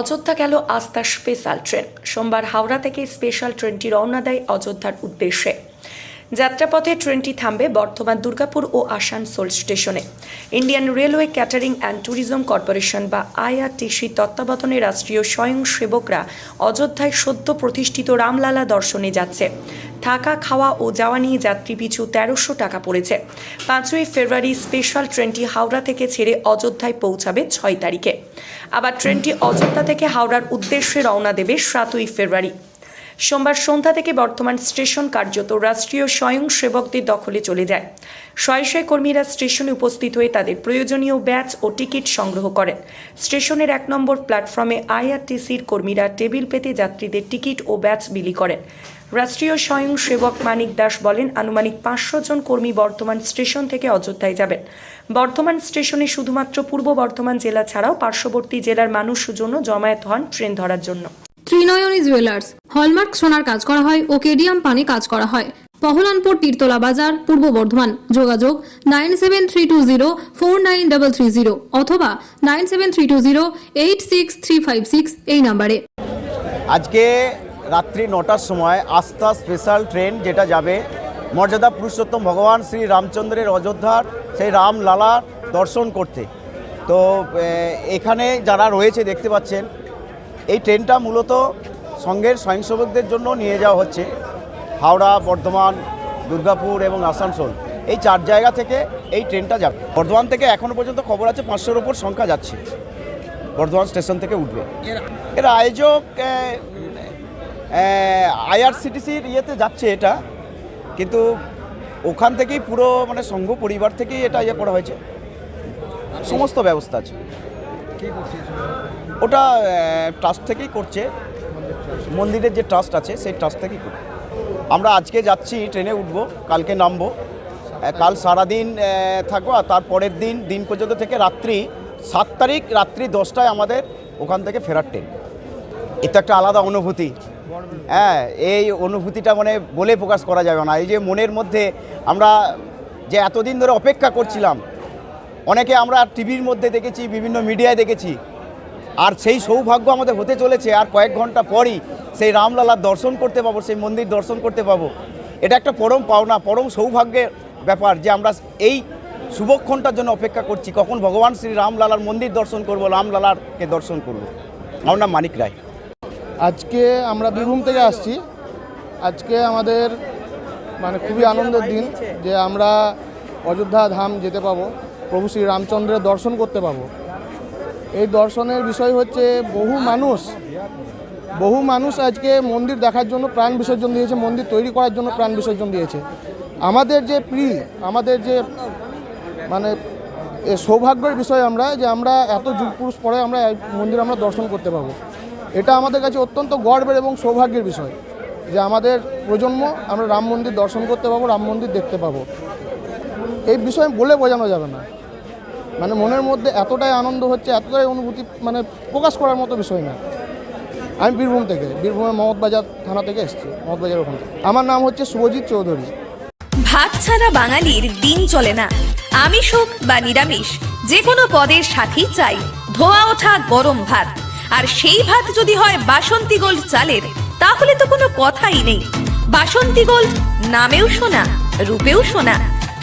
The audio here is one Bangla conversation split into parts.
অযোধ্যা গেল আস্থা স্পেশাল ট্রেন সোমবার হাওড়া থেকে স্পেশাল ট্রেনটি রওনা দেয় অযোধ্যার উদ্দেশ্যে। যাত্রাপথে ট্রেনটি থামবে বর্ধমান, দুর্গাপুর ও আসানসোল স্টেশনে। Indian railway catering and tourism corporation বা আইআরটিসি তত্ত্বাবধানে রাষ্ট্রীয় স্বয়ংসেবকরা অযোধ্যায় সদ্য প্রতিষ্ঠিত রামলালা দর্শনে যাচ্ছে। থাকা, খাওয়া ও যাওয়া নিয়ে যাত্রী পিছু তেরোশো টাকা পড়েছে। পাঁচই ফেব্রুয়ারি স্পেশাল ট্রেনটি হাওড়া থেকে ছেড়ে অযোধ্যায় পৌঁছাবে ছয় তারিখে। আবার ট্রেনটি অযোধ্যা থেকে হাওড়ার উদ্দেশ্যে রওনা দেবে সাতই ফেব্রুয়ারি। সোমবার সন্ধ্যা থেকে বর্তমান স্টেশন কার্যত রাষ্ট্রীয় স্বয়ংসেবকদের দখলে চলে যায়। শয়ে শয়ে কর্মীরা স্টেশনে উপস্থিত হয়ে তাদের প্রয়োজনীয় ব্যাচ ও টিকিট সংগ্রহ করেন। স্টেশনের এক নম্বর প্ল্যাটফর্মে আইআরটিসির কর্মীরা টেবিল পেতে যাত্রীদের টিকিট ও ব্যাচ বিলি করেন। রাষ্ট্রীয় স্বয়ংসেবক মানিক দাস বলেন, আনুমানিক পাঁচশো জন কর্মী বর্তমান স্টেশন থেকে অযোধ্যায় যাবেন। বর্তমান স্টেশনে শুধুমাত্র পূর্ব বর্ধমান জেলা ছাড়াও পার্শ্ববর্তী জেলার মানুষ জন্য জমায়েত হন ট্রেন ধরার জন্য। ত্রিনয়নী জুয়েলার্স। হলমার্ক সোনার কাজ করা হয় ও কেডিয়াম পানে কাজ করা হয়। পহলানপুর তীরতলা বাজার, পূর্ব বর্ধমান। যোগাযোগ nine seven three two zero four nine double three zero অথবা nine seven three two zero eight six three five six এই নাম্বারে। আজকে রাত্রি নটার সময় আস্থা স্পেশাল ট্রেন যেটা যাবে মর্যাদা পুরুষোত্তম ভগবান শ্রী রামচন্দ্রের অযোধ্যার সেই রামলালার দর্শন করতে। তো এখানে যারা রয়েছে দেখতে পাচ্ছেন এই ট্রেনটা মূলত সঙ্গের স্বয়ংসেবকদের জন্য নিয়ে যাওয়া হচ্ছে। হাওড়া, বর্ধমান, দুর্গাপুর এবং আসানসোল। এই চার জায়গা থেকে এই ট্রেনটা যাবে। বর্ধমান থেকে এখনও পর্যন্ত খবর আছে পাঁচশোর ওপর সংখ্যা যাচ্ছে। বর্ধমান স্টেশন থেকে উঠবে। এর আয়োজক আইআরসিটিসির ইয়েতে যাচ্ছে এটা। কিন্তু ওখান থেকেই পুরো মানে সংঘ পরিবার থেকেই এটা ইয়ে করা হয়েছে। সমস্ত ব্যবস্থা আছে। ওটা ট্রাস্ট থেকেই করছে। মন্দিরের যে ট্রাস্ট আছে, সেই ট্রাস্ট থেকেই করছে। আমরা আজকে যাচ্ছি, ট্রেনে উঠবো, কালকে নামবো। কাল সারাদিন থাকব, আর তারপরের দিন দিন পর্যন্ত থেকে রাত্রি, সাত তারিখ, রাত্রি দশটায় আমাদের ওখান থেকে ফেরার ট্রেন। এটা একটা আলাদা অনুভূতি। হ্যাঁ এই অনুভূতিটা মানে বলে প্রকাশ করা যাবে না। এই যে মনের মধ্যে আমরা যে এতদিন ধরে অপেক্ষা করছিলাম অনেকে আমরা টিভির মধ্যে দেখেছি, বিভিন্ন মিডিয়ায় দেখেছি। আর সেই সৌভাগ্য আমাদের হতে চলেছে। আর কয়েক ঘণ্টা পরই সেই রামলালার দর্শন করতে পাবো, সেই মন্দির দর্শন করতে পাবো। এটা একটা পরম পাওনা, পরম সৌভাগ্যের ব্যাপার যে আমরা এই শুভক্ষণটার জন্য অপেক্ষা করছি। কখন ভগবান শ্রী রামলালার মন্দির দর্শন করব, রামলালারকে দর্শন করব। আমার নাম মানিক রায়। আজকে আমরা বীরভূম থেকে আসছি। আজকে আমাদের মানে খুবই আনন্দের দিন যে আমরা অযোধ্যা ধাম যেতে পাবো। প্রভু শ্রী রামচন্দ্রের দর্শন করতে পাবো। এই দর্শনের বিষয় হচ্ছে বহু মানুষ বহু মানুষ আজকে মন্দির দেখার জন্য প্রাণ বিসর্জন দিয়েছে, মন্দির তৈরি করার জন্য প্রাণ বিসর্জন দিয়েছে। আমাদের যে প্রি আমাদের যে মানে সৌভাগ্যের বিষয় আমরা, যে আমরা এত যুগ পুরুষ পরে আমরা মন্দির আমরা দর্শন করতে পাবো। এটা আমাদের কাছে অত্যন্ত গর্বের এবং সৌভাগ্যের বিষয়, যে আমাদের প্রজন্ম আমরা রাম মন্দির দর্শন করতে পাবো, রাম মন্দির দেখতে পাবো। এই বিষয়ে বলে বোঝানো যাবে না। মানে মনের মধ্যে এতটাই আনন্দ হচ্ছে, এতটাই অনুভূতি মানে প্রকাশ করার মতো বিষয় না। আমি বীরভূম থেকে, বীরভূমের মহৎবাজার থানা থেকে এসেছি, মহৎবাজার ওখান থেকে। আমার নাম হচ্ছে শুভজিৎ চৌধুরী। ভাত ছাড়া বাঙালির দিন চলে না। আমিষ হোক বা নিরামিষ যে কোনো পদের সাথেই চাই। ধোয়া ওঠা গরম ভাত। আর সেই ভাত যদি হয় বাসন্তী গোল্ড চালের, তাহলে তো কোনো কথাই নেই। বাসন্তী গোল্ড নামেও শোনা রূপেও শোনা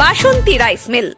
বাসন্তী রাইস মিল।